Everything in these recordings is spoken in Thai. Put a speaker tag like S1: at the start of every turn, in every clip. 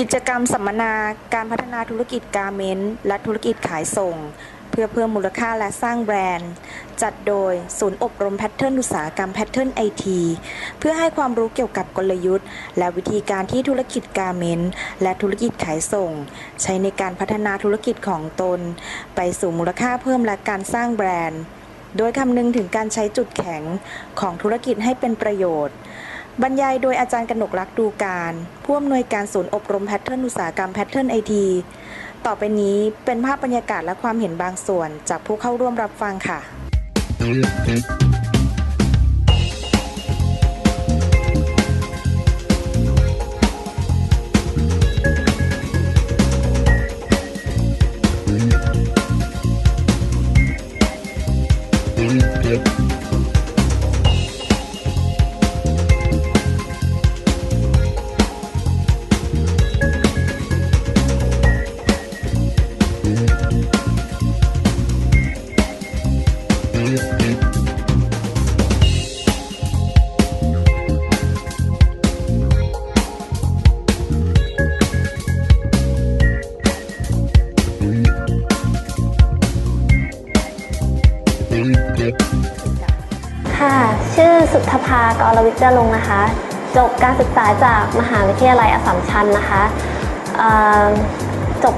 S1: กิจกรรมสัมมนาการพัฒนาธุรกิจการเมนต์และธุรกิจขายส่ง เพื่อเพิ่มมูลค่าและสร้างแบรนด์ จัดโดยศูนย์อบรมแพทเทิร์นอุตสาหกรรมแพทเทิร์นไอทีเพื่อให้ความรู้เกี่ยวกับกลยุทธ์ และวิธีการที่ธุรกิจการเมนต์และธุรกิจขายส่ง ใช้ในการพัฒนาธุรกิจของตน ไปสู่มูลค่าเพิ่มและการสร้างแบรนด์ โดยคำนึงถึงการใช้จุดแข็งของธุรกิจให้เป็นประโยชน์ บรรยายโดยอาจารย์กนกรักดูการ ผู้อำนวยการศูนย์อบรมแพทเทิร์นอุตสาหกรรมแพทเทิร์นไอทีต่อไปนี้เป็นภาพบรรยากาศและความเห็นบางส่วนจากผู้เข้าร่วมรับฟังค่ะ
S2: ค่ะ ชื่อสุทธภากรวิทย์จรงนะคะ จบการศึกษาจากมหาวิทยาลัยอสสัมชัญนะคะจบ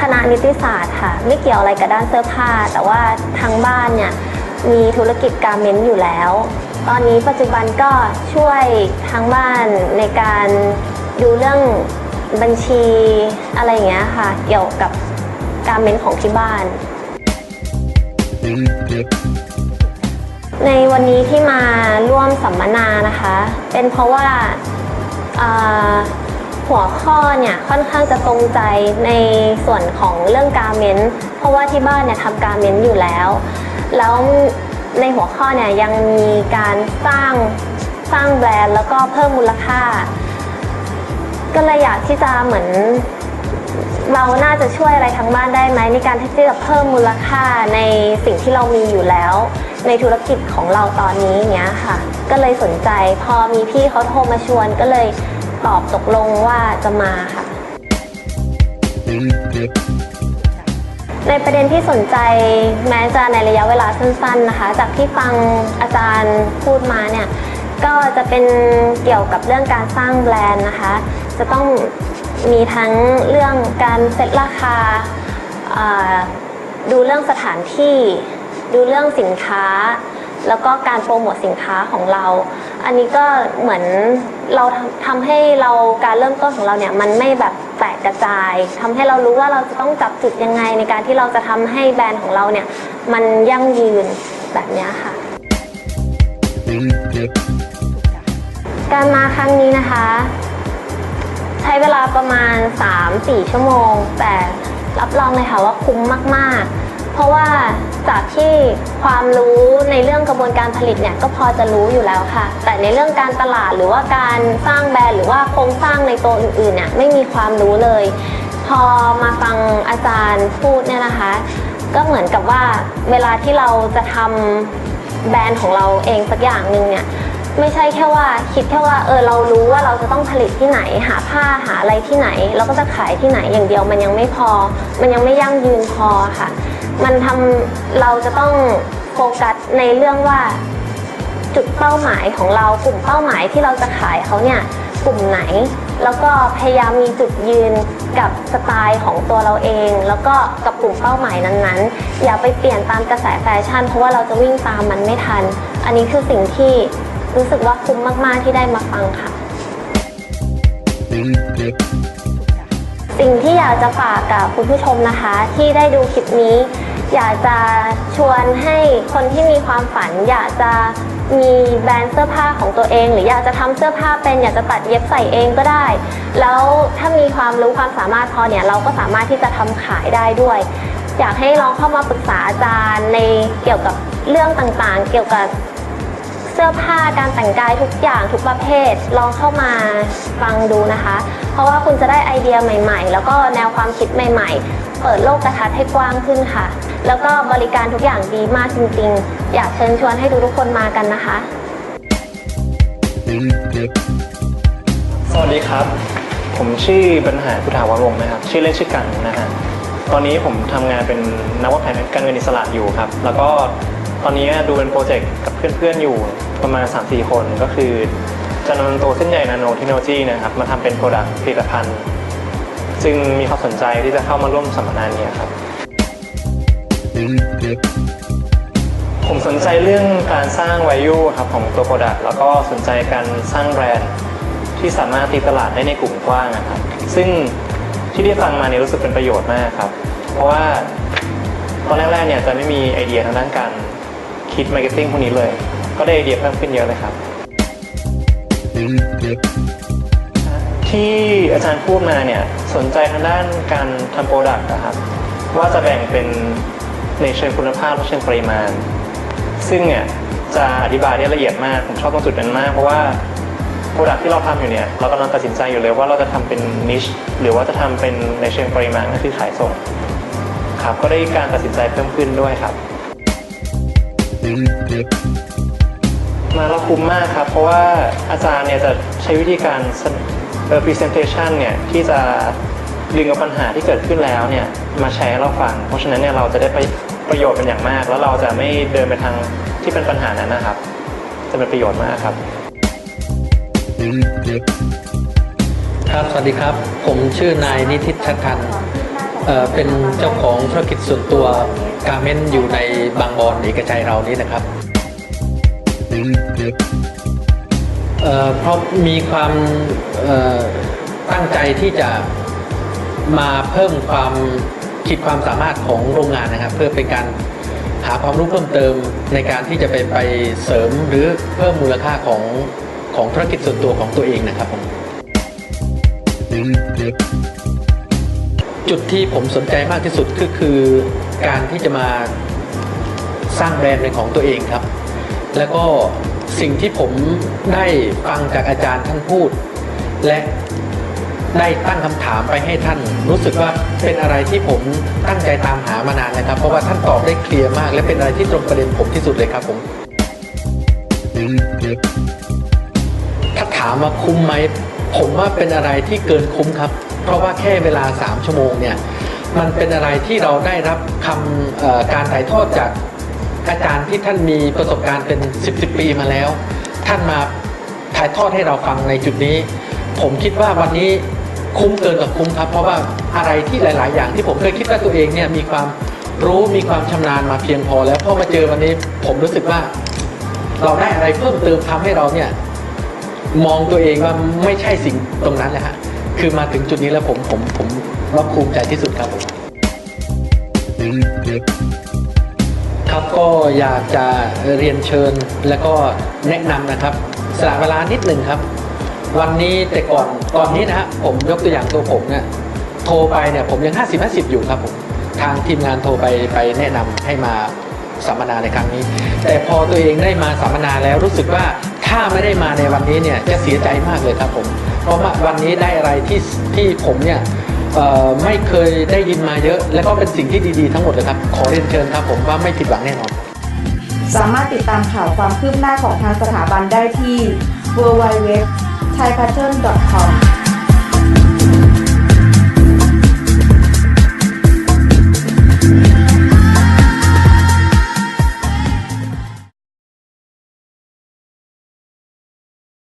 S2: คณะนิติศาสตร์ค่ะ ไม่เกี่ยวอะไรกับด้านเสื้อผ้า แต่ว่าทางบ้านเนี่ยมีธุรกิจการเมนต์อยู่แล้ว ตอนนี้ปัจจุบันก็ช่วยทางบ้านในการดูเรื่องบัญชีอะไรอย่างเงี้ยค่ะ เกี่ยวกับการเมนต์ของที่บ้าน ในวันนี้ที่มาร่วมสัมมนานะคะ เป็นเพราะว่าหัวข้อเนี่ยค่อนข้างจะตรงใจในส่วนของเรื่องการเมนเพราะว่าที่บ้านเนี่ยทำการเมนอยู่แล้ว แล้วในหัวข้อเนี่ยยังมีการสร้างสร้างแบรนด์แล้วก็เพิ่มมูลค่า ก็เลยอยากที่จะเหมือน เราน่าจะช่วยอะไรทั้งบ้านได้ไหมในการที่จะเพิ่มมูลค่าในสิ่งที่เรามีอยู่แล้ว ในธุรกิจของเราตอนนี้เงี้ยค่ะ ก็เลยสนใจพอมีพี่เขาโทรมาชวนก็เลยตอบตกลงว่าจะมาค่ะ ในประเด็นที่สนใจแม้จะในระยะเวลาสั้น ๆนะคะ จากที่ฟังอาจารย์พูดมาเนี่ยก็จะเป็นเกี่ยวกับเรื่องการสร้างแบรนด์นะคะ จะต้อง มีทั้งเรื่องการเซ็ตราคาอ่าดูเรื่องสถานที่ ดูเรื่องสินค้า แล้วก็การโปรโมทสินค้าของเรา อันนี้ก็เหมือนเราทำทำให้เราการเริ่มต้นของเราเนี่ยมันไม่แบบแตกกระจายทำให้เรารู้ว่าเราจะต้องจับจุดยังไงในการที่เราจะทำให้แบรนด์ของเราเนี่ย มันยั่งยืนแบบเนี้ยค่ะ การมาครั้งนี้นะคะใช้เวลาประมาณ 3-4 ชั่วโมง แต่รับรองเลยค่ะว่าคุ้มมาก ๆ เพราะว่าจากที่ความรู้ในเรื่องกระบวนการผลิตเนี่ยก็พอจะรู้อยู่แล้วค่ะ แต่ในเรื่องการตลาดหรือว่าการสร้างแบรนด์หรือว่าโครงสร้างในตัวอื่นๆเนี่ยไม่มีความรู้เลย พอมาฟังอาจารย์พูดเนี่ยนะคะ ก็เหมือนกับว่าเวลาที่เราจะทำแบรนด์ของเราเองสักอย่างหนึ่งเนี่ย ไม่ใช่แค่ว่าคิดแค่ว่าเออเรารู้ว่าเราจะต้องผลิตที่ไหน หาผ้าหาอะไรที่ไหนแล้วก็จะขายที่ไหนอย่างเดียวมันยังไม่พอ มันยังไม่ยั่งยืนพอค่ะ มันทำเราจะต้องโฟกัสในเรื่องว่าจุดเป้าหมายของเรากลุ่มเป้าหมายที่เราจะขายเขาเนี่ยกลุ่มไหน แล้วก็พยายามมีจุดยืนกับสไตล์ของตัวเราเอง แล้วก็กับกลุ่มเป้าหมายนั้นๆ อย่าไปเปลี่ยนตามกระแสแฟชั่น เพราะว่าเราจะวิ่งตามมันไม่ทัน อันนี้คือสิ่งที่ รู้สึกว่าคุ้มมากๆที่ได้มาฟังค่ะ สิ่งที่อยากจะฝากกับคุณผู้ชมนะคะ ที่ได้ดูคลิปนี้ อยากจะชวนให้คนที่มีความฝัน อยากจะมีแบรนด์เสื้อผ้าของตัวเอง หรืออยากจะทำเสื้อผ้าเป็นอยากจะตัดเย็บใส่เองก็ได้ แล้วถ้ามีความรู้ความสามารถพอเนี่ยเราก็สามารถที่จะทำขายได้ด้วย อยากให้ลองเข้ามาปรึกษาอาจารย์ในเกี่ยวกับเรื่องต่างๆ เกี่ยวกับ เสื้อผ้าการแต่งกายทุกอย่างทุกประเภท ลองเข้ามาฟังดูนะคะ เพราะว่าคุณจะได้ไอเดียใหม่ ๆ แล้วก็แนวความคิดใหม่ ๆ เปิดโลกกระทัดให้กว้างขึ้นค่ะ แล้วก็บริการทุกอย่างดีมากจริง ๆ อยากเชิญชวนให้ทุกๆคนมากันนะคะ
S3: สวัสดีครับ ผมชื่อบรรหารพุทธาวรวงศ์นะครับ ชื่อเล่นชื่อกันนะฮะตอนนี้ผมทำงานเป็นนักวางแผนการเงินอิสระอยู่ครับ แล้วก็ตอนนี้ดูเป็นโปรเจกต์กับเพื่อนๆอยู่ ประมาณ 3-4 คนก็คือจะนำตัวเส้นใยนาโนเทคโนโลยีนะครับมาทำเป็นโปรดักต์ผลิตภัณฑ์ซึ่งมีความสนใจที่จะเข้ามาร่วมสัมมนานี้ครับ ผมสนใจเรื่องการสร้าง value ครับของตัว product แล้วก็สนใจการสร้างแบรนด์ที่สามารถตีตลาดได้ในกลุ่มกว้างนะครับ ซึ่งที่ได้ฟังมาเนี่ยรู้สึกเป็นประโยชน์มากครับ เพราะว่าตอนแรกๆเนี่ยจะไม่มีไอเดียทางด้านการคิดมาร์เก็ตติ้งพวกนี้เลย ก็ได้ไอเดียเพิ่มขึ้นเยอะเลยครับ ที่อาจารย์พูดมาเนี่ยสนใจทางด้านการทำโปรดักต์นะครับ ว่าจะแบ่งเป็นในเชิงคุณภาพและเชิงปริมาณ ซึ่งเนี่ยจะอธิบายได้ละเอียดมากผมชอบตรงจุดนั้นมาก เพราะว่าโปรดักที่เราทำอยู่เนี่ยเรากำลังตัดสินใจอยู่เลยว่าเราจะทำเป็นนิชหรือว่าจะทำเป็นในเชิงปริมาณก็คือขายส่งครับก็ได้การตัดสินใจเพิ่มขึ้นด้วยครับ มาแล้วคุ้มมากครับ เพราะว่าอาจารย์เนี่ยจะใช้วิธีการเอ่อ presentation เนี่ยที่จะดึงเอาปัญหาที่เกิดขึ้นแล้วเนี่ยมาแชร์ให้เราฟัง เพราะฉะนั้นเนี่ยเราจะได้ไปประโยชน์เป็นอย่างมาก แล้วเราจะไม่เดินไปทางที่เป็นปัญหานั้นนะครับ จะเป็นประโยชน์มากครับ
S4: ครับ สวัสดีครับ ผมชื่อนายนิติชัดทันเอ่อเป็นเจ้าของธุรกิจส่วนตัวการเมนอยู่ในบางบอนเอกชัยเรานี้นะครับ เพราะมีความตั้งใจที่จะมาเพิ่มความขีดความสามารถของโรงงานนะครับ เพื่อเป็นการหาความรู้เพิ่มเติมในการที่จะไปไปเสริมหรือเพิ่มมูลค่าของของธุรกิจส่วนตัวของตัวเองนะครับผมจุดที่ผมสนใจมากที่สุดก็คือการที่จะมาสร้างแบรนด์เป็นของตัวเองครับ แล้วก็สิ่งที่ผมได้ฟังจากอาจารย์ท่านพูด และได้ตั้งคำถามไปให้ท่าน รู้สึกว่าเป็นอะไรที่ผมตั้งใจตามหามานานนะครับ เพราะว่าท่านตอบได้เคลียร์มาก และเป็นอะไรที่ตรงประเด็นผมที่สุดเลยครับผมถ้าถามว่าคุ้มไหมผมว่าเป็นอะไรที่เกินคุ้มครับ เพราะว่าแค่เวลา 3 ชั่วโมงเนี่ยมันเป็นอะไรที่เราได้รับคำการถ่ายทอดจาก อาจารย์ที่ท่านมีประสบการณ์เป็น 10 10ปีมาแล้ว ท่านมาถ่ายทอดให้เราฟังในจุดนี้ ผมคิดว่าวันนี้คุ้มเกินกับคุ้มครับ เพราะว่าอะไรที่หลาย ๆ อย่างที่ผมเคยคิดว่าตัวเองเนี่ยมีความรู้มีความชำนาญมาเพียงพอ แล้วพอมาเจอวันนี้ผมรู้สึกว่า เราได้อะไรเพิ่มเติมทำให้เราเนี่ยมองตัวเองว่าไม่ใช่สิ่งตรงนั้นเลยฮะคือมาถึงจุดนี้แล้วผมผมผมว่าภูมิใจที่สุดครับผม ครับก็อยากจะเรียนเชิญแล้วก็แนะนำนะครับสละเวลานิดหนึ่งครับ วันนี้แต่ก่อนก่อนนี้นะฮะผมยกตัวอย่างตัวผมเนี่ยโทรไปเนี่ยผมยัง 50 50 อยู่ครับผมทางทีมงานโทรไปไปแนะนำให้มาสัมมนาในครั้งนี้ แต่พอตัวเองได้มาสัมมนาแล้วรู้สึกว่าถ้าไม่ได้มาในวันนี้เนี่ยจะเสียใจมากเลยครับผม เพราะว่าวันนี้ได้อะไรที่ที่ผมเนี่ย ไม่เคยได้ยินมาเยอะ แล้วก็เป็นสิ่งที่ดีๆทั้งหมดเลยครับ ขอเรียนเชิญครับผมว่าไม่ผิดหวังแน่นอน
S1: สามารถติดตามข่าวความคืบหน้าของทางสถาบันได้ที่ www thaipattern.com